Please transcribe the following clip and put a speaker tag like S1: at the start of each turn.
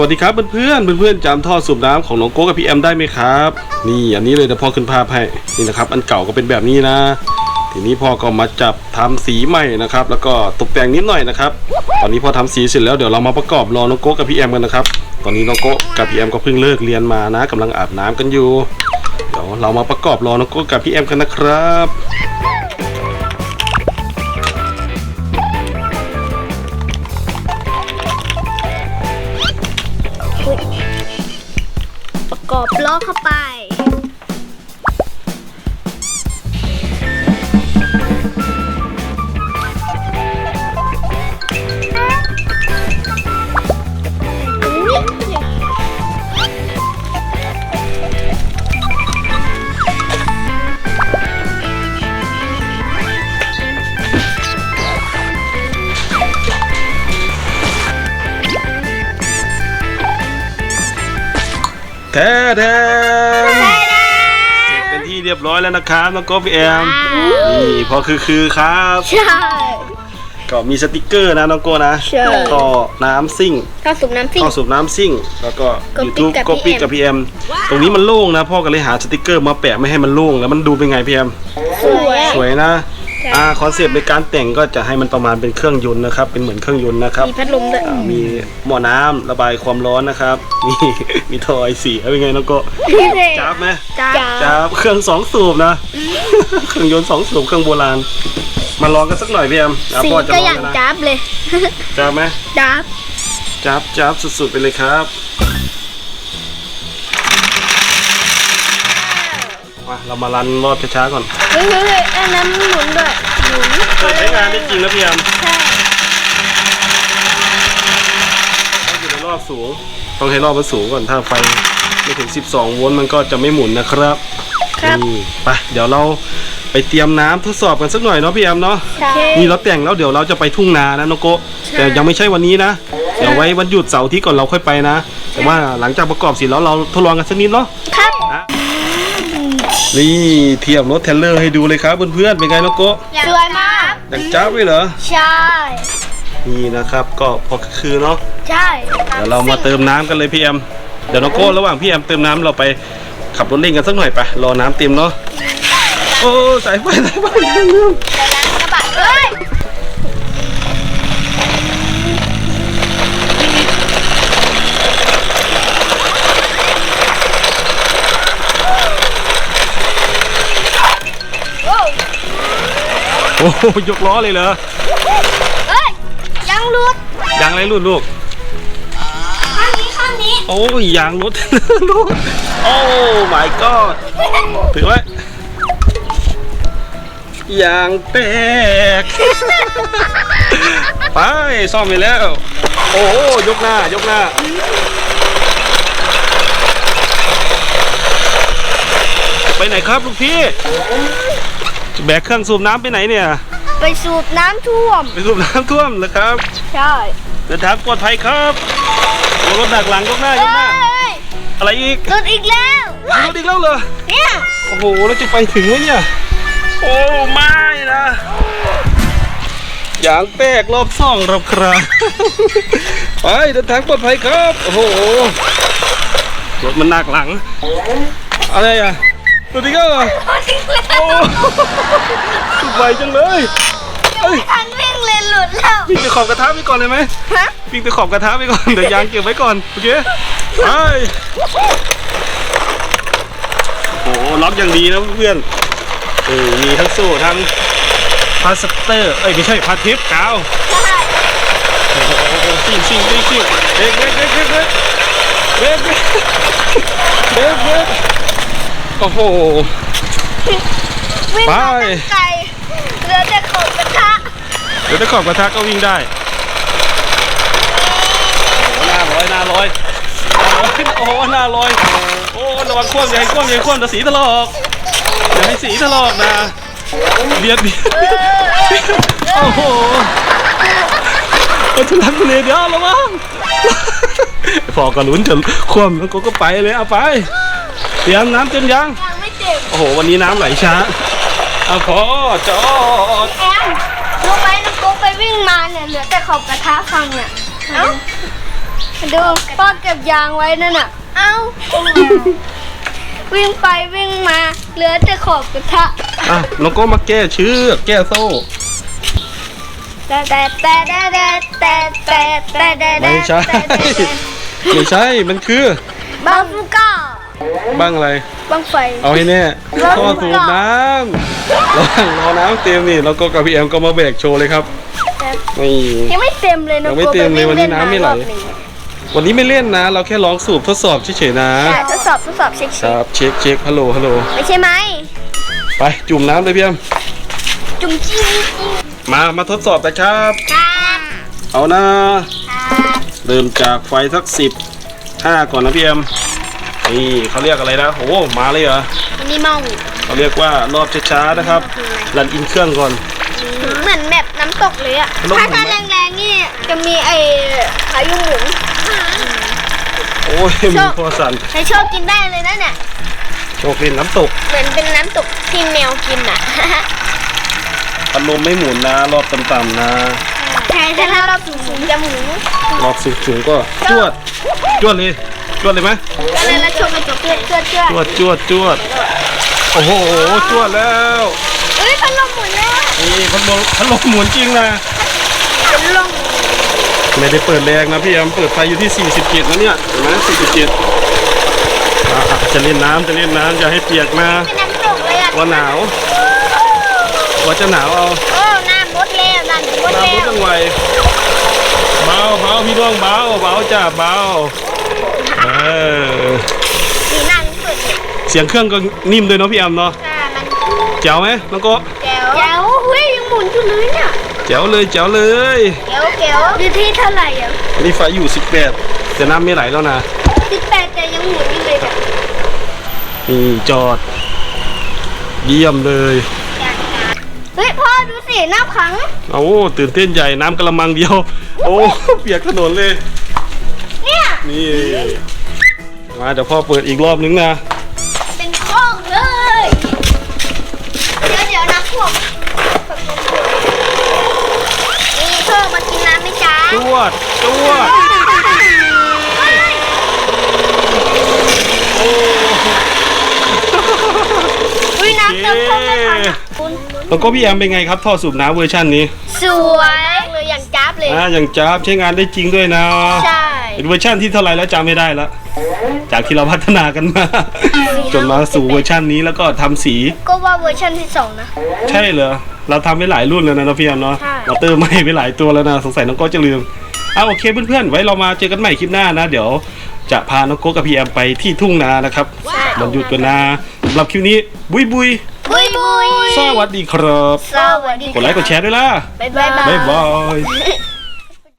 S1: วัสดีครับเพื่อนๆเพื่อนๆจำท่อสูบน้ำของน้องโก้กับพี่แอมได้ไหมครับ นี่อันนี้เลยเดี๋ยวพ่อขึ้นภาพให้นี่นะครับอันเก่าก็เป็นแบบนี้นะ ทีนี้พ่อก็มาจับทำสีใหม่นะครับ แล้วก็ตกแต่งนิดหน่อยนะครับ ตอนนี้พอทำสีเสร็จแล้วเดี๋ยวเรามาประกอบรอน้องโก้กับพี่แอมกันนะครับ ตอนนี้น้องโก้กับพี่แอมก็เพิ่งเลิกเรียนมานะกำลังอาบน้ำกันอยู่ เดี๋ยวเรามาประกอบรอน้องโก้กับพี่แอมกันนะครับ
S2: อบล้อเข้าไป
S1: แท้แท้เสร็จเป็นที่เรียบร้อยแล้วนะครับน้องโก้พี่แอมนี่พอคือคือครับ
S2: ใช่
S1: ก็มีสติกเกอร์นะน้องโก้นะ
S2: ใช่
S1: ก็น้ำซิ่ง
S2: ข้าวสุกน้ำซิ่ง
S1: ข้อสูบน้ำซิ่ง แล้วก็
S2: ก๊อปปี้
S1: YouTube
S2: กับ
S1: ก็ปี้
S2: PM
S1: กับพีเอ็มตรงนี้มันโล่งนะ พ่อก็เลยหาสติกเกอร์มาแปะไม่ให้มันโล่งแล้วมันดูเป็นไงพีเอ็ม
S2: สวย
S1: สวยนะ อ่าคอนเซปต์ในการแต่งก็จะให้มันประมาณเป็นเครื่องยนต์นะครับ เป็นเหมือนเครื่องยนต์นะครับ
S2: มีพัดลมด้วย
S1: อ่ามีหม้อน้ำระบายความร้อนนะครับ มีมีท่อไอสีเป็นไงน้องโก้
S2: พี่เด็
S1: จับไหม
S2: จ้า
S1: จับเครื่องสองสูบนะ เครื่องยนต์สองสูบเครื่องโบราณ มาลองกันสักหน่อยพี่แอมอะ
S2: สี
S1: พ่อจะ
S2: ก็
S1: ลอง
S2: อย่าง
S1: กันนะ
S2: จับเลย
S1: จับไหม
S2: จับ
S1: จับจับสุดๆไปเลยครับมาเรามารันรอบช้าๆก่อน
S2: เฮ้ยเฮ้ยเฮ้ยอันนั้นหมุนด้วยหมุน
S1: เปิดใช้งานได้จริงนะพี่แอม
S2: ใช่
S1: ต้องอยู่ในรอบสูง ต้องให้รอบมันสูงก่อนถ้าไฟไม่ถึง 12 โวลต์มันก็จะไม่หมุนนะครับ
S2: ครับ
S1: นี่ไปเดี๋ยวเราไปเตรียมน้ำทดสอบกันสักหน่อยเนาะพี่แอมเนาะ
S2: ใช่
S1: นี่เราแต่งแล้วเดี๋ยวเราจะไปทุ่งนานะน้องโกะแต่ยังไม่ใช่วันนี้นะ เดี๋ยวไว้วันหยุดเสาร์อาที่ก่อนเราค่อยไปนะ แต่ว่าหลังจากประกอบเสร็จแล้วเราทดลองกันสักนิดเนาะ
S2: ครับ
S1: นะนี่เทียบรถเทรลเลอร์ให้ดูเลยครับเพื่อนๆเป็นไงน้องโกะ
S2: สวยมาก
S1: ดังจ้าบเลยเหรอ
S2: ใช่
S1: นี่นะครับก็พอคือเนาะ
S2: ใช่
S1: เดี๋ยวเรามาเติมน้ำกันเลยพี่แอมเดี๋ยวน้องโก้ระหว่างพี่แอมเติมน้ำเราไปขับรถเล่นกันสักหน่อยไปรอน้ำเต็มเนาะโอ้สายไฟสายไฟเรื่อง
S2: แต่ล้างกระบะเอ้ย
S1: โอ้โหยกล้อเลยเหรอ
S2: เอ้ยยังหลุด
S1: ยางอะไรรุ่นลูก
S2: ข้างนี้ข้างนี้
S1: โอ้ยยางรถ ลูก โอ้ my god ถือไว้ยางแตก ไปซ่อมไปแล้ว โอ้โหยกหน้ายกหน้า ไปไหนครับลูกพี่ แบกเครื่องสูบน้ำไปไหนเนี่ย
S2: ไปสูบน้ำท่วม
S1: ไปสูบน้ำท่วมเหรอครับ
S2: ใช่
S1: เดินทางปลอดภัยครับรถดักหลังยกหน้าย
S2: เอ้
S1: กหน้า
S2: ย
S1: อะไรอีก
S2: หลุดอีกแล้ว
S1: มีรถอีกแล้วเหรอ
S2: เนี่ย
S1: โอ้โหแล้วจะไปถึงไหมเนี่ย โอ้ไม่นะยางแตกรอบสองรับครับไปเดินทางปลอดภัยครับ โอ้โหรถมันหนักหลัง อะไรอะ สวัสดีครับหรอโอ้สุดไวจังเลยเอ้
S2: ทางวิ่งเลยหลุดแล้ว
S1: วิ่งไปขอบกระทะไปก่อนเลยไหม
S2: ฮะ
S1: วิ่งไปขอบกระทะไปก่อน เดี๋ยวยางเก็บไว้ก่อน โอเคไปโอ้โหล็อกอย่างดีนะเพื่อนเออมีทั้งโซ่ทั้งพาสเตอร์ เอ้ยไม่ใช่พาทิปกาว
S2: ชิ่
S1: งชิ่งชิ่งชิ่งเบรกเบรกเบรกเบรกเบรกเบรก โอ้โห
S2: วิ่ง
S1: ไป
S2: มาตั้งไกลเหลือแต่ขอบกระทะ
S1: เดี๋ยวถ้าขอบกระทะก็วิ่งได้โอ้โหหน้าร้อยหน้าร้อยโอ้โหหน้าร้อยโอ้ระวังคว่ำอย่าให้คว่ำอย่าให้คว่ำจะสีถลอกอย่าให้สีถลอกนะเบียดเบียดโอ้โหโอ้ทุลักทุเลเดี๋ยวระวังพอก็ลุ้นจะคว่ำแล้วก็ก็ไปเลยเอาไป เตรียมน้ำเต็มยัง
S2: ยังไม่เจ็บ
S1: โอ้โห วันนี้น้ำไหลช้าเอาพอจอด
S2: แอมรู้ไหมน้องโก๊ไปวิ่งมาเนี่ยเหลือแต่ขอบกระทะฟังเนี่ยเอ้าดูพ่อเก็บยางไว้นั่นน่ะ เอ้า วิ่งไปวิ่งมาเหลือแต่ขอบกระทะ
S1: อะน้องโก้มาแก้เชือกแก้โซ่
S2: แต่แต่แต่แต่แต่แต่แต่แต่แต่
S1: ไม่ใช่ ไม่ใช่ มันคือ
S2: บังฟูก้า
S1: บ้างอะไร
S2: บังไฟ
S1: เอาให้แน่ท่อสูบน้ำระหว่างรอน้ำเต็มนี่เราก็กับพี่แอมก็มาแบกโชว์เลยครับนี่
S2: ยังไม่เต็มเลยนะ
S1: ยังไม่เต็มเลยวันนี้น้ำไม่ไหล วันนี้ไม่เล่นนะ เราแค่ลองสูบทดสอบเฉยๆนะ
S2: ใช่ทดสอบทดสอบเช็ค
S1: ครับเช็คเช็คฮัลโหลฮัลโหล
S2: ไม่ใช่ไหม
S1: ไปจุ่มน้ำเลยพี่แอม
S2: จุ่มจี้
S1: มามาทดสอบแต่ครับ
S2: ครับ
S1: เอานะเริ่มจากไฟสักสิบห้าก่อนนะพี่แอม นี่เขาเรียกอะไรนะโอ้มาเลยเหรอ
S2: มินิมอล
S1: เขาเรียกว่ารอบช้าๆนะครับรันอินเครื่องก่อน
S2: เหมือนแบบน้ำตกเลยอะ
S1: ลมหมุ
S2: ถ้านถ้า
S1: ไหม
S2: แรงๆนี่จะมีไอ้พายุหมุน
S1: โอ้ยมีพอสั่น
S2: ใช้โชคกินได้เลยนะเนี่ย
S1: โชคเล่นน้ำตก
S2: เหมือนเป็นน้ำตกที่แมวกินอะ
S1: พัดลมไม่หมุนนะ รอบต่ำๆนะ
S2: ใช่แต่ถ้ารอบสูงๆจะหมุน
S1: รอบสูงๆก็จวดจวดเลยจ วดเลยไหม
S2: ก็เลยแล้วโชคกระจกเพื่อนเพื่อนเพื่อน
S1: จวดจวดจวดโอ้โหจวดแล้ว
S2: เอ้ยพัดลมหมุนแล้ว
S1: นี่พัดลมพัดลมหมุนจริงนะ
S2: พัดลม
S1: ไม่ได้เปิดแรงนะพี่แอมเปิดไฟอยู่ที่ 47นะเนี่ยเห็นไหม47อะอะจะเล่นน้ำจะเล่นน้ำอย่าให้เปียกนะ
S2: เป็นน้ำตกเลยอะ
S1: ว่าหนาวว่าจะหนาวเอา
S2: โอ้น้ำมดแล้วน้ำมด
S1: น้ำ
S2: แล้
S1: พุ
S2: ว
S1: จังไวเบาเบาพี่ดวงเบาเบาจ้าเบา เออ
S2: สีน้ำเปิดเนี่ย
S1: เสียงเครื่องก็นิ่มด้วยเนาะพี่แอมเนาะ
S2: ค่ะมัน
S1: แจ๋วไหมน้องโกะ
S2: แจ๋วแจ๋วเฮ้ยยังหมุนอยู่เลยเนี่ย
S1: แจ๋วเลยแจ๋วเลย
S2: แจ๋วแจ๋วอยู่ที่เท่าไหร่อะ
S1: อันนี้ไฟอยู่ 18 แต่น้ำไม่ไหลแล้วนะ
S2: สิบแปดแต่ยังหมุนอยู่เลยเนี่ย
S1: นี่จอด เยี่ยมเลย
S2: เฮ้ยพ่อดูสิน้ำขัง
S1: โอ้ตื่นเต้นใหญ่น้ำกระมังเดียว โอ้ เปียกถนนเลย
S2: เนี่ย
S1: นี่ มาเดี๋ยวพ่อเปิดอีกรอบนึงนะ
S2: เป็นคลองเลย เดี๋ยวเดี๋ยวน้ำท่วมนี่เพิ่มมากินน้ำไหมจ๊ะ
S1: จวดจวดโอ้
S2: อุ้ยน้ำเติมเพิ่มไม่ทันอะคุณ
S1: แล้วก็พี่แอมเป็นไงครับ ท่อสูบน้ำเวอร์ชันนี้
S2: สวยเลยอย่างจ้าบเลย
S1: อ่าอย่างจ้าบใช้งานได้จริงด้วยนะ
S2: ใช่
S1: เป็นเวอร์ชันที่เท่าไหร่แล้วจำไม่ได้ละจากที่เราพัฒนากันมา จนมาสู่เวอร์ชันนี้แล้วก็ทำสี
S2: ก็ว่าเวอร์ชันที่สองนะ
S1: ใช่เหรอ เราทำไปหลายรุ่นแล้วนะน้องพี่แอมเนาะ
S2: ใช่
S1: เราเติมไม่ไปหลายตัวแล้วนะ สงสัยน้องโก้จะลืมเอาโอเคเพื่อนๆ ไว้เรามาเจอกันใหม่คลิปหน้านะ เดี๋ยวจะพาน้องโก้กับพี่แอมไปที่ทุ่งนานะครับมันหยุดกันนะสำหรับคลิปนี้บุยบุย
S2: บุยบุย
S1: สวัสดีครับ
S2: สวัสดี
S1: กดไลค์กดแชร์ด้วยล่ะ
S2: บ๊ายบาย
S1: บ๊ายบาย